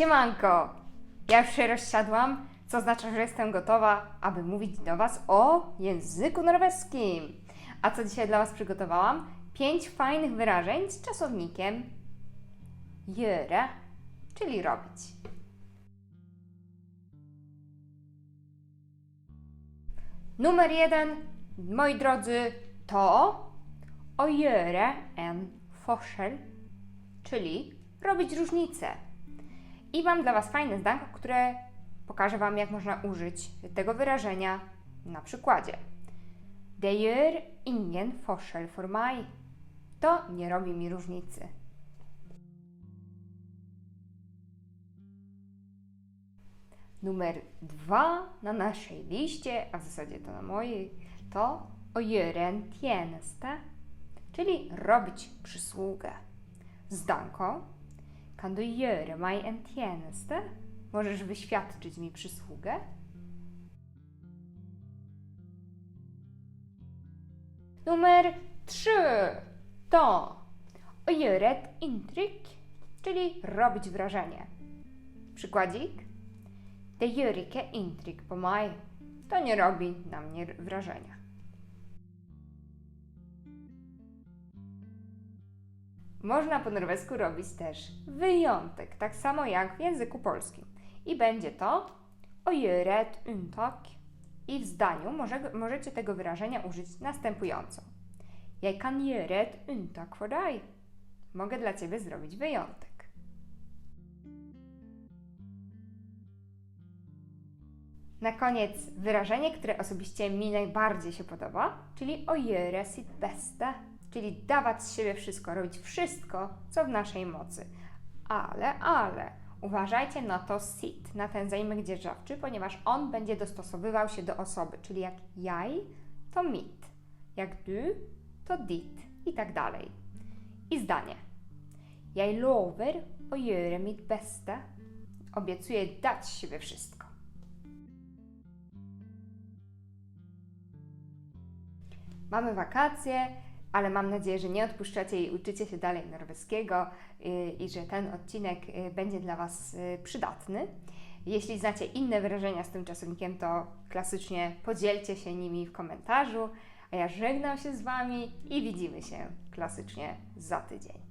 Siemanko! Ja już się rozsiadłam, co oznacza, że jestem gotowa, aby mówić do Was o języku norweskim. A co dzisiaj dla Was przygotowałam? Pięć fajnych wyrażeń z czasownikiem göra, czyli robić. Numer jeden, moi drodzy, to gjøre en forskjell, czyli robić różnicę. I mam dla Was fajne zdanko, które pokażę Wam, jak można użyć tego wyrażenia na przykładzie. Det ingen forskjell for meg. To nie robi mi różnicy. Numer dwa na naszej liście, a w zasadzie to na mojej, to en tjeneste, czyli robić przysługę. Zdanko, kan du gjøre meg? Możesz wyświadczyć mi przysługę? Numer 3 to gjøre et inntrykk, czyli robić wrażenie. Przykładzik? Det gjør ikke inntrykk på. To nie robi na mnie wrażenia. Można po norwesku robić też wyjątek, tak samo jak w języku polskim. I będzie to å gjøre et unntak. I w zdaniu może, możecie tego wyrażenia użyć następująco. Jeg kan gjøre et for deg. Mogę dla Ciebie zrobić wyjątek. Na koniec wyrażenie, które osobiście mi najbardziej się podoba, czyli å gjøre sitt beste, czyli dawać z siebie wszystko, robić wszystko, co w naszej mocy. Ale, ale, uważajcie na to sit, na ten zaimek dzierżawczy, ponieważ on będzie dostosowywał się do osoby, czyli jak jaj, to mit, jak du, to dit i tak dalej. I zdanie. Jeg lover å gjøre beste. Obiecuję dać z siebie wszystko. Mamy wakacje, ale mam nadzieję, że nie odpuszczacie i uczycie się dalej norweskiego yy, i że ten odcinek yy, będzie dla Was yy, przydatny. Jeśli znacie inne wyrażenia z tym czasownikiem, to klasycznie podzielcie się nimi w komentarzu. A ja żegnam się z Wami i widzimy się klasycznie za tydzień.